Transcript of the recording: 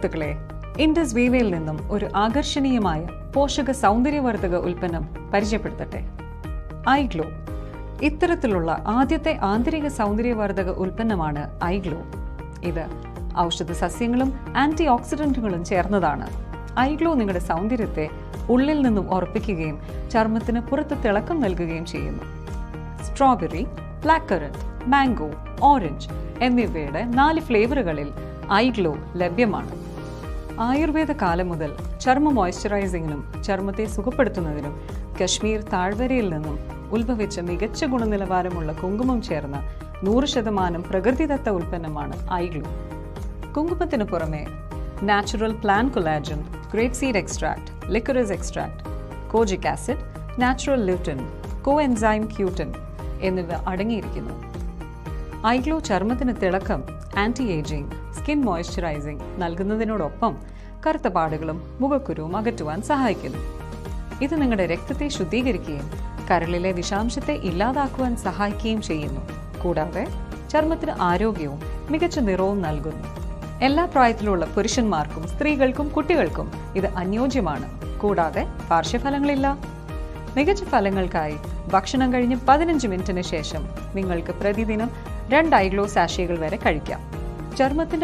സുഹൃത്തുക്കളെ ഇൻഡസ് വീവയിൽ നിന്നും ഒരു ആകർഷണീയമായ പോഷക സൗന്ദര്യവർദ്ധക ഉൽപ്പന്നം പരിചയപ്പെടുത്തട്ടെ. ഐഗ്ലോ. ഗ്ലോ ഇത്തരത്തിലുള്ള ആദ്യത്തെ ആന്തരിക സൗന്ദര്യവർദ്ധക ഉൽപ്പന്നമാണ് ഐഗ്ലോ. ഗ്ലോ ഇത് ഔഷധ സസ്യങ്ങളും ആന്റി ഓക്സിഡന്റുകളും ചേർന്നതാണ്. ഐഗ്ലോ ഗ്ലോ നിങ്ങളുടെ സൗന്ദര്യത്തെ ഉള്ളിൽ നിന്നും ഉറപ്പിക്കുകയും ചർമ്മത്തിന് പുറത്ത് തിളക്കം നൽകുകയും ചെയ്യുന്നു. Strawberry black currant mango orange എന്നിവയുടെ നാല് ഫ്ലേവറുകളിൽ ഐഗ്ലോ ഗ്ലോ ലഭ്യമാണ്. ആയുർവേദ കാലം മുതൽ ചർമ്മ മോയ്സ്ചറൈസിങ്ങിനും ചർമ്മത്തെ സുഖപ്പെടുത്തുന്നതിനും കശ്മീർ താഴ്വരയിൽ നിന്നും ഉത്ഭവിച്ച മികച്ച ഗുണനിലവാരമുള്ള കുങ്കുമം ചേർന്ന നൂറ് ശതമാനം പ്രകൃതിദത്ത ഉൽപ്പന്നമാണ് ഐഗ്ലൂ. ഗ്ലോ കുങ്കുമത്തിന് പുറമെ natural plan collagen grape seed extract liquorice extract kojic acid natural lutein coenzyme Q ten എന്നിവ അടങ്ങിയിരിക്കുന്നു. ഐഗ്ലോ ചർമ്മത്തിന് തിളക്കം ആന്റി ഏജിംഗ് സ്കിൻ മോയ്സ്ചറൈസിംഗ് നൽകുന്നതിനോടൊപ്പം കറുത്ത പാടുകളും മുഖക്കുരുവും അകറ്റുവാൻ സഹായിക്കുന്നു. ഇത് നിങ്ങളുടെ രക്തത്തെ ശുദ്ധീകരിക്കുകയും കരളിലെ വിഷാംശത്തെ ഇല്ലാതാക്കുവാൻ സഹായിക്കുകയും ചെയ്യുന്നു. കൂടാതെ ചർമ്മത്തിന് ആരോഗ്യവും മികച്ച നിറവും നൽകുന്നു. എല്ലാ പ്രായത്തിലുള്ള പുരുഷന്മാർക്കും സ്ത്രീകൾക്കും കുട്ടികൾക്കും ഇത് അനുയോജ്യമാണ്. കൂടാതെ പാർശ്വഫലങ്ങളില്ല. മികച്ച ഫലങ്ങൾക്കായി ഭക്ഷണം കഴിഞ്ഞ് പതിനഞ്ച് മിനിറ്റിന് ശേഷം നിങ്ങൾക്ക് പ്രതിദിനം രണ്ട് ഐഗ്ലോ സാഷകൾ വരെ കഴിക്കാം. ചർമ്മത്തിന്റെ